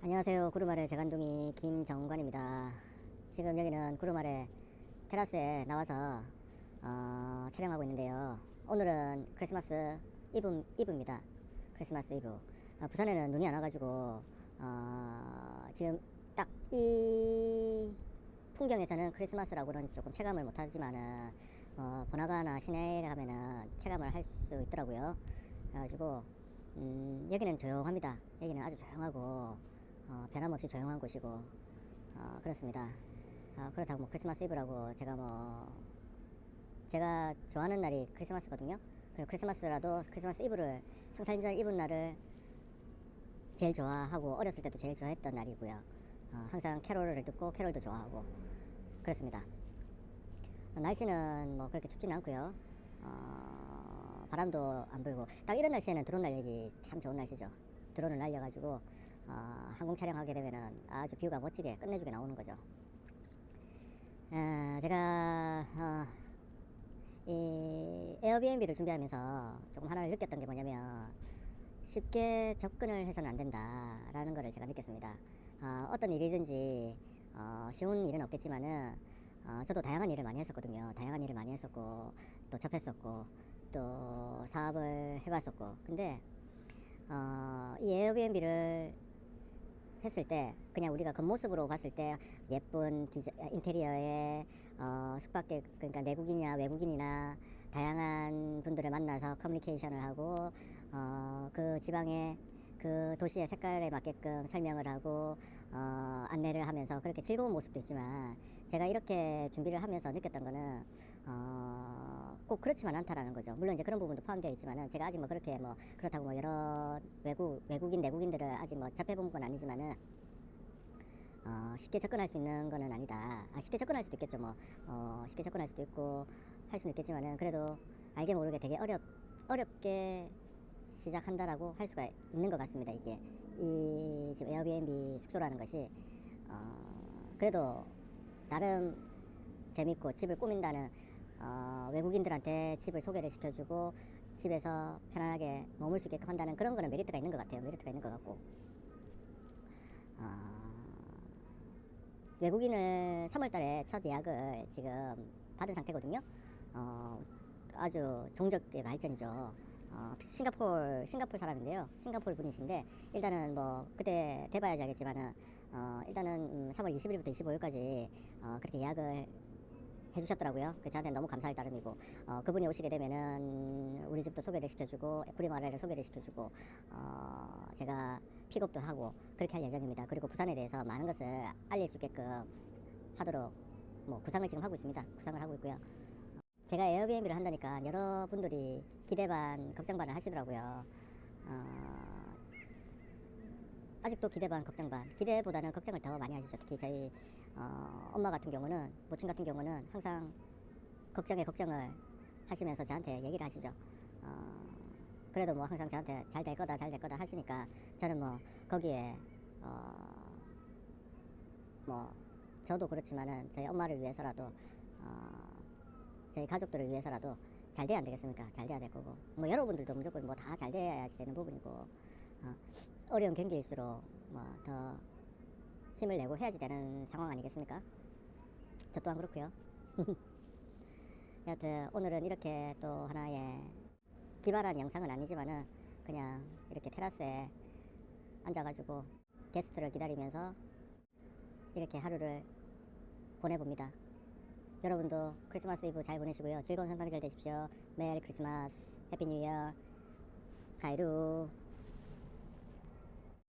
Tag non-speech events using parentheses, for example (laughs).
안녕하세요. 구름아래 재간둥이 김정관입니다. 지금 여기는 구름아래 테라스에 나와서 어, 촬영하고 있는데요. 오늘은 크리스마스 이브, 이브입니다. 크리스마스 이브. 어, 부산에는 눈이 안 와가지고 어, 지금 딱 이 풍경에서는 크리스마스라고는 조금 체감을 못하지만은 어, 번화가나 시내에 가면은 체감을 할 수 있더라고요. 그래가지고 음, 여기는 조용합니다. 여기는 아주 조용하고 어, 변함없이 조용한 곳이고 어, 그렇습니다. 어, 그렇다고 뭐 크리스마스 이브라고 제가 뭐 제가 좋아하는 날이 크리스마스거든요. 그리고 크리스마스라도 크리스마스 이브를 성탄절 이브 날을 제일 좋아하고 어렸을 때도 제일 좋아했던 날이고요. 어, 항상 캐롤을 듣고 캐롤도 좋아하고 그렇습니다. 어, 날씨는 뭐 그렇게 춥지는 않고요. 어, 바람도 안 불고 딱 이런 날씨에는 드론 날리기 참 좋은 날씨죠. 드론을 날려가지고 어, 항공 촬영하게 되면은 아주 뷰가 멋지게 끝내주게 나오는 거죠. 어, 제가 어, 이 에어비앤비를 준비하면서 조금 하나를 느꼈던 게 뭐냐면 쉽게 접근을 해서는 안 된다라는 것을 제가 느꼈습니다. 어, 어떤 일이든지 어, 쉬운 일은 없겠지만은 어, 저도 다양한 일을 많이 했었거든요. 다양한 일을 많이 했었고 또 접했었고 또 사업을 해봤었고 근데 어, 이 에어비앤비를 했을 때 그냥 우리가 겉모습으로 봤을 때 예쁜 디자, 인테리어에 어, 숙박객 그러니까 내국인이나 외국인이나 다양한 분들을 만나서 커뮤니케이션을 하고 어, 그 지방의 그 도시의 색깔에 맞게끔 설명을 하고 어, 안내를 하면서 그렇게 즐거운 모습도 있지만 제가 이렇게 준비를 하면서 느꼈던 거는 어, 꼭 그렇지만 않다라는 거죠. 물론 이제 그런 부분도 포함되어 있지만은 제가 아직 뭐 그렇게 뭐 그렇다고 뭐 여러 외국 외국인 내국인들을 아직 뭐 접해본 건 아니지만은 어, 쉽게 접근할 수 있는 거는 아니다. 아, 쉽게 접근할 수도 있겠죠. 뭐 어, 쉽게 접근할 수도 있고 할 수는 있겠지만은 그래도 알게 모르게 되게 어렵 어렵게 시작한다라고 할 수가 있는 것 같습니다. 이게 이 지금 에어비앤비 숙소라는 것이 어, 그래도 나름 재밌고 집을 꾸민다는 어, 외국인들한테 집을 소개를 시켜주고 집에서 편안하게 머물 수 있게끔 한다는 그런 거는 메리트가 있는 것 같아요. 메리트가 있는 것 같고 어, 외국인을 3월달에 첫 예약을 지금 받은 상태거든요. 어, 아주 종적의 발전이죠. 어, 싱가폴 싱가폴 사람인데요. 싱가폴 분이신데 일단은 뭐 그때 돼봐야지 알겠지만은 어, 일단은 음, 3월 20일부터 25일까지 어, 그렇게 예약을 해주셨더라고요. 그 저한테 너무 감사할 따름이고 어, 그분이 오시게 되면은 우리 집도 소개를 시켜주고 프리마라를 소개를 시켜주고 어, 제가 픽업도 하고 그렇게 할 예정입니다. 그리고 부산에 대해서 많은 것을 알릴 수 있게끔 하도록 뭐 구상을 지금 하고 있습니다. 구상을 하고 있고요. 제가 에어비앤비를 한다니까 여러분들이 기대 반 걱정 반을 하시더라고요. 어, 아직도 기대 반 걱정 반 기대보다는 걱정을 더 많이 하시죠. 특히 저희 어, 엄마 같은 경우는 모친 같은 경우는 항상 걱정에 걱정을 하시면서 저한테 얘기를 하시죠. 어, 그래도 뭐 항상 저한테 잘 될 거다 잘 될 거다 하시니까 저는 뭐 거기에 어, 뭐 저도 그렇지만은 저희 엄마를 위해서라도 어, 저희 가족들을 위해서라도 잘 돼야 안 되겠습니까? 잘 돼야 될 거고 뭐 여러분들도 무조건 뭐 다 잘 돼야지 되는 부분이고 어, 어려운 경기일수록 뭐 더 힘을 내고 해야지 되는 상황 아니겠습니까? 저 또한 그렇고요. (laughs) 여하튼 오늘은 이렇게 또 하나의 기발한 영상은 아니지만은 그냥 이렇게 테라스에 앉아가지고 게스트를 기다리면서 이렇게 하루를 보내봅니다. 여러분도 크리스마스 이브 잘 보내시고요. 즐거운 성탄절 되십시오. 메리 크리스마스. 해피 뉴 이어. 하이루.